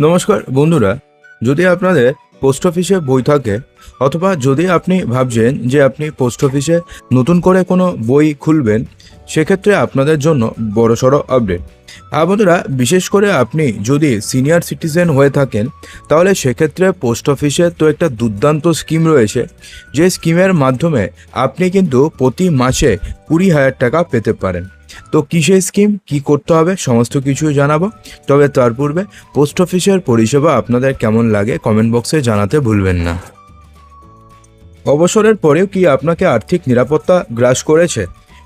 নমস্কার, বন্ধুরা। যদি আপনাদের পোস্ট অফিসে বই থাকে, অথবা যদি আপনি ভাবছেন যে আপনি পোস্ট অফিসে নতুন করে কোনো বই খুলবেন, সেক্ষেত্রে আপনাদের জন্য বড়সড় আপডেট। হ্যাঁ বন্ধুরা, বিশেষ করে আপনি যদি সিনিয়র সিটিজেন হয়ে থাকেন, তাহলে সেক্ষেত্রে পোস্ট অফিসে তো একটা দুর্দান্ত স্কিম রয়েছে। যে স্কিমের মাধ্যমে আপনি কিন্তু প্রতি মাসে কুড়ি হাজার টাকা পেতে পারেন। তো কিসের স্কিম কি করতে হবে? সমস্ত কিছু জানাব। তবে তার পূর্বে পোস্ট অফিসের পরিষেবা আপনাদের কেমন লাগে কমেন্ট বক্সে জানাতে ভুলবেন না। অবসরের পরেও কি আপনাকে আর্থিক নিরাপত্তা গ্রাস করেছে?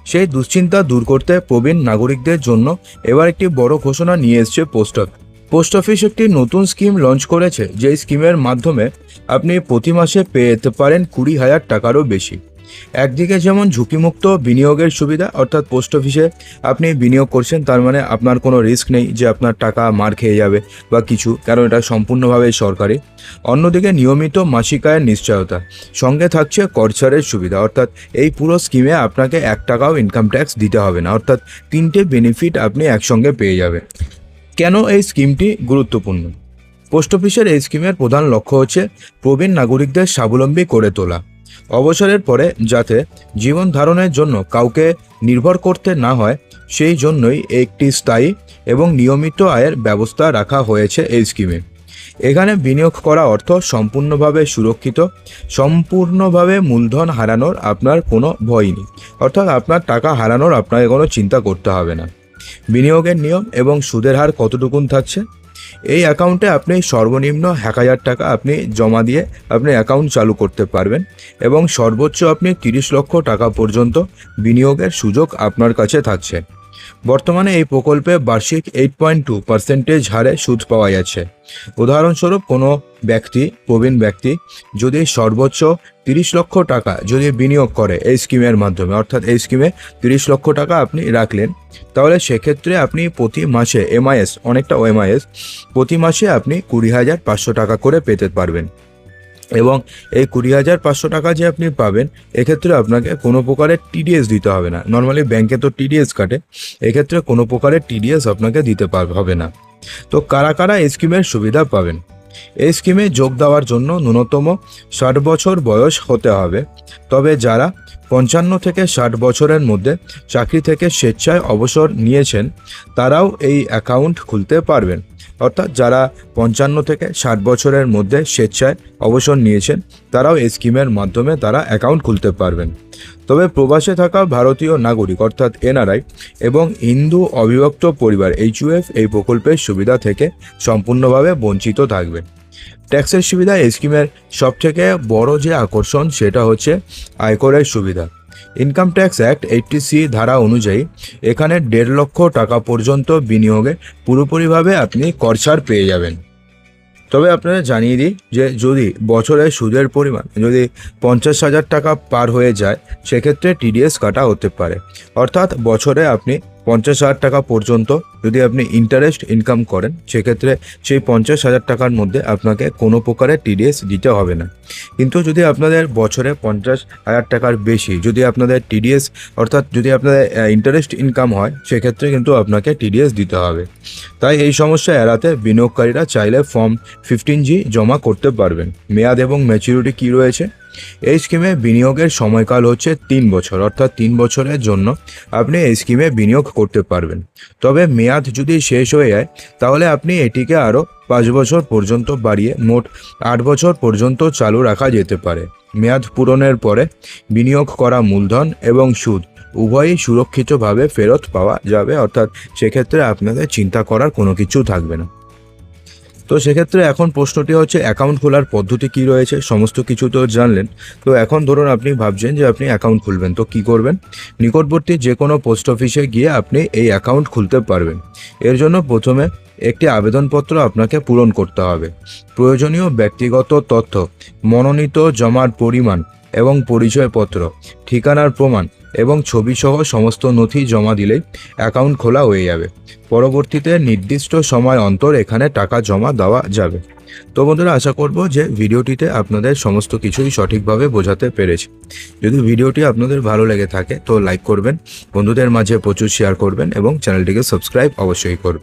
সেই দুশ্চিন্তা দূর করতে প্রবীণ নাগরিকদের জন্য এবার একটি বড় ঘোষণা নিয়ে এসছে পোস্ট অফিস পোস্ট অফিস একটি নতুন স্কিম লঞ্চ করেছে, যেই স্কিমের মাধ্যমে আপনি প্রতি মাসে পেয়ে যেতে পারেন কুড়ি হাজার টাকারও বেশি। একদিকে যেমন ঝুঁকিমুক্ত বিনিয়োগের সুবিধা, অর্থাৎ পোস্ট অফিসে আপনি বিনিয়োগ করছেন, তার মানে আপনার কোনো রিস্ক নেই যে আপনার টাকা মার খেয়ে যাবে বা কিছু, কারণ এটা সম্পূর্ণভাবে সরকারি। অন্যদিকে নিয়মিত মাসিক আয়ের নিশ্চয়তা, সঙ্গে থাকছে করছাড়ের সুবিধা, অর্থাৎ এই পুরো স্কিমে আপনাকে এক টাকাও ইনকাম ট্যাক্স দিতে হবে না, অর্থাৎ তিনটে বেনিফিট আপনি একসঙ্গে পেয়ে যাবেন কেন এই স্কিমটি গুরুত্বপূর্ণ? পোস্ট অফিসের এই স্কিমের প্রধান লক্ষ্য হচ্ছে প্রবীণ নাগরিকদের স্বাবলম্বী করে তোলা। অবসরের পরে যাতে জীবন ধারণের জন্য কাউকে নির্ভর করতে না হয়, সেই জন্যই একটি স্থায়ী এবং নিয়মিত আয়ের ব্যবস্থা রাখা হয়েছে এই স্কিমে। এখানে বিনিয়োগ করা অর্থ সম্পূর্ণভাবে সুরক্ষিত, সম্পূর্ণভাবে মূলধন হারানোর আপনার কোনো ভয় নেই। অর্থাৎ আপনার টাকা হারানোর আপনাকে কোনো চিন্তা করতে হবে না। বিনিয়োগের নিয়ম এবং সুদের হার কতটুকুন থাকছে? এই অ্যাকাউন্টে আপনি সর্বনিম্ন এক হাজার টাকা আপনি জমা দিয়ে আপনি অ্যাকাউন্ট চালু করতে পারবেন এবং সর্বোচ্চ আপনি তিরিশ লক্ষ টাকা পর্যন্ত বিনিয়োগের সুযোগ আপনার কাছে থাকছে। বর্তমানে এই প্রকল্পে বার্ষিক এইট পয়েন্ট টু পার্সেন্টেজ হারে সুদ পাওয়া যাচ্ছে। উদাহরণস্বরূপ কোনো ব্যক্তি, প্রবীণ ব্যক্তি, যদি সর্বোচ্চ তিরিশ লক্ষ টাকা যদি বিনিয়োগ করে এই স্কিমের মাধ্যমে, অর্থাৎ এই স্কিমে তিরিশ লক্ষ টাকা আপনি রাখলেন, তাহলে সেক্ষেত্রে আপনি প্রতি মাসে এমআইএস অনেকটা এমআইএস প্রতি মাসে আপনি কুড়ি হাজার পাঁচশো টাকা করে পেতে পারবেন। এবং এই কুড়ি হাজার পাঁচশো টাকা যে আপনি পাবেন, এক্ষেত্রে আপনাকে কোনো প্রকারের টিডিএস দিতে হবে না। নর্মালি ব্যাংকে তো টিডিএস কাটে, এক্ষেত্রে কোনো প্রকারের টিডিএস আপনাকে দিতে পার হবে না। তো কারা কারা এই স্কিমের সুবিধা পাবেন? এই স্কিমে যোগ দেওয়ার জন্য ন্যূনতম ষাট বছর বয়স হতে হবে। তবে যারা পঞ্চান্ন থেকে ষাট বছরের মধ্যে চাকরি থেকে স্বেচ্ছায় অবসর নিয়েছেন, তারাও এই অ্যাকাউন্ট খুলতে পারবেন। অর্থাৎ যারা পঞ্চান্ন থেকে ষাট বছরের মধ্যে স্বেচ্ছায় অবসর নিয়েছেন, তারাও এই স্কিমের মাধ্যমে তারা অ্যাকাউন্ট খুলতে পারবেন। তবে প্রবাসে থাকা ভারতীয় নাগরিক অর্থাৎ এনআরআই এবং হিন্দু অবিভক্ত পরিবার এইচইউএফ এই প্রকল্পের সুবিধা থেকে সম্পূর্ণভাবে বঞ্চিত থাকবে। ট্যাক্সের সুবিধা এই স্কিমের সবথেকে বড় যে আকর্ষণ সেটা হচ্ছে আয়করের সুবিধা। Income tax act eighty C ধারা অনুযায়ী এখানে দেড় লক্ষ টাকা পর্যন্ত বিনিয়োগে পুরোপুরিভাবে আপনি কর ছাড় পেয়ে যাবেন। তবে আপনারা জানিয়ে দিই যে যদি বছরে সুদের পরিমাণ যদি পঞ্চাশ হাজার টাকা পার হয়ে যায়, সেক্ষেত্রে টিডিএস কাটা হতে পারে। অর্থাৎ বছরে আপনি পঞ্চাশ হাজার টাকা পর্যন্ত যদি আপনি ইন্টারেস্ট ইনকাম করেন, সেক্ষেত্রে সেই পঞ্চাশ হাজার টাকার মধ্যে আপনাকে কোনো প্রকারের টিডিএস দিতে হবে না। কিন্তু যদি আপনাদের বছরে পঞ্চাশ হাজার টাকার বেশি যদি আপনাদের টিডিএস অর্থাৎ যদি আপনাদের ইন্টারেস্ট ইনকাম হয়, সেক্ষেত্রে কিন্তু আপনাকে টিডিএস দিতে হবে। তাই এই সমস্যা এড়াতে বিনিয়োগকারীরা চাইলে ফর্ম ফিফটিন জি জমা করতে পারবেন। মেয়াদ এবং ম্যাচুরিটি কী রয়েছে? এই স্কিমে বিনিয়োগের সময়কাল হচ্ছে তিন বছর, অর্থাৎ তিন বছরের জন্য আপনি এই স্কিমে বিনিয়োগ করতে পারবেন। তবে মেয়াদ যদি শেষ হয়ে যায়, তাহলে আপনি এটিকে আরও পাঁচ বছর পর্যন্ত বাড়িয়ে মোট আট বছর পর্যন্ত চালু রাখা যেতে পারে। মেয়াদ পূরণের পরে বিনিয়োগ করা মূলধন এবং সুদ উভয়ই সুরক্ষিতভাবে ফেরত পাওয়া যাবে, অর্থাৎ সেক্ষেত্রে আপনাদের চিন্তা করার কোনো কিছু থাকবে না। তো সেক্ষেত্রে এখন প্রশ্নটি হচ্ছে অ্যাকাউন্ট খোলার পদ্ধতি কি রয়েছে? সমস্ত কিছু তো জানলেন। তো এখন ধরুন আপনি ভাবছেন যে আপনি অ্যাকাউন্ট খুলবেন, তো কি করবেন? নিকটবর্তী যে কোনো পোস্ট অফিসে গিয়ে আপনি এই অ্যাকাউন্ট খুলতে পারবেন। এর জন্য প্রথমে একটি আবেদনপত্র আপনাকে পূরণ করতে হবে। প্রয়োজনীয় ব্যক্তিগত তথ্য, মনোনীত জমার পরিমাণ এবং পরিচয়পত্র, ঠিকানার প্রমাণ এবং ছবিসহ সমস্ত নথি জমা দিলেই অ্যাকাউন্ট খোলা হয়ে যাবে। পরবর্তীতে নির্দিষ্ট সময় অন্তর এখানে টাকা জমা দেওয়া যাবে। তো বন্ধুরা, আশা করব যে ভিডিওটিতে আপনাদের সমস্ত কিছুই সঠিকভাবে বোঝাতে পেরেছি। যদি ভিডিওটি আপনাদের ভালো লেগে থাকে, তো লাইক করবেন, বন্ধুদের মাঝে প্রচুর শেয়ার করবেন এবং চ্যানেলটিকে সাবস্ক্রাইব অবশ্যই করবেন।